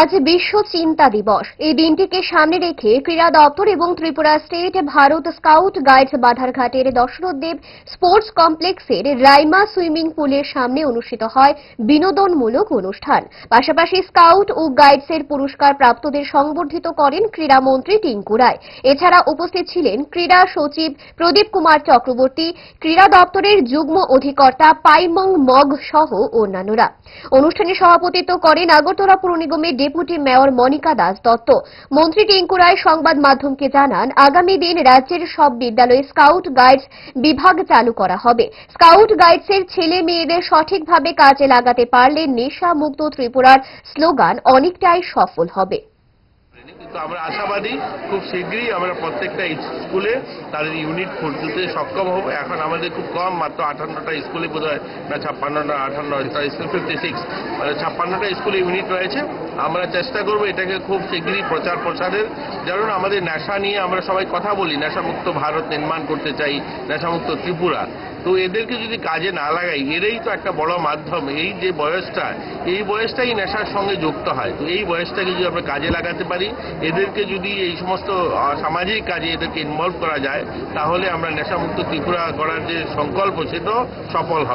আজ বিশ্ব চিন্তা দিবস। এই দিনটিকে সামনে রেখে ক্রীড়া দপ্তর এবং Tripura state Bharat scout guides বাধারঘাটের Dasharathdeb sports কমপ্লেক্সের রাইমা সুইমিং পুলের সামনে অনুষ্ঠিত হয় বিনোদনমূলক অনুষ্ঠান। পাশাপাশি স্কাউট ও গাইডসের পুরস্কার প্রাপ্তদের সংবর্ধিত করেন ক্রীড়ামন্ত্রী টিঙ্কু রায়। এছাড়া উপস্থিত ছিলেন ক্রীড়া সচিব প্রদীপ কুমার চক্রবর্তী, ক্রীড়া দপ্তরের যুগ্ম অধিকর্তা পাইমং মগ সহ অন্যান্যরা। অনুষ্ঠানে সভাপতিত্ব করেন আগরতলা পুর নিগমের ডেপুটি মেয়র মনিকা দাস দত্ত। মন্ত্রী টিঙ্কু রায় সংবাদ মাধ্যমকে জানান, আগামী দিন রাজ্যের সব বিদ্যালয়ে স্কাউট গাইডস বিভাগ চালু করা হবে। স্কাউট গাইডসের ছেলে মেয়েদের সঠিকভাবে কাজে লাগাতে পারলে নেশা মুক্ত ত্রিপুরার স্লোগান অনেকটাই সফল হবে। কিন্তু আমরা আশাবাদী, খুব শীঘ্রই আমরা প্রত্যেকটা স্কুলে তাদের ইউনিট খুঁজতে সক্ষম হব। এখন আমাদের খুব কম, মাত্র আঠান্নটা স্কুলে বোধ হয় না ছাপ্পান্নটা আঠান্নটা স্কুল ফিফটি সিক্স মানে ছাপ্পান্নটা স্কুলে ইউনিট রয়েছে। আমরা চেষ্টা করব এটাকে খুব শীঘ্রই প্রচার প্রসারের। যেমন আমাদের নেশা নিয়ে আমরা সবাই কথা বলি, নেশামুক্ত ভারত নির্মাণ করতে চাই, নেশামুক্ত ত্রিপুরা। তো এদেরকে যদি কাজে না লাগাই এরাই তো একটা বড় মাধ্যম। এই যে বয়সটা, এই বয়সটাই নেশার সঙ্গে যুক্ত হয়। তো এই বয়সটাকে যদি আমরা কাজে লাগাতে পারি, এদেরকে যদি এই সমস্ত সামাজিক কাজে এদেরকে ইনভলভ করা যায়, তাহলে আমরা নেশামুক্ত ত্রিপুরা করার যে সংকল্প, সেটাও সফল হবে।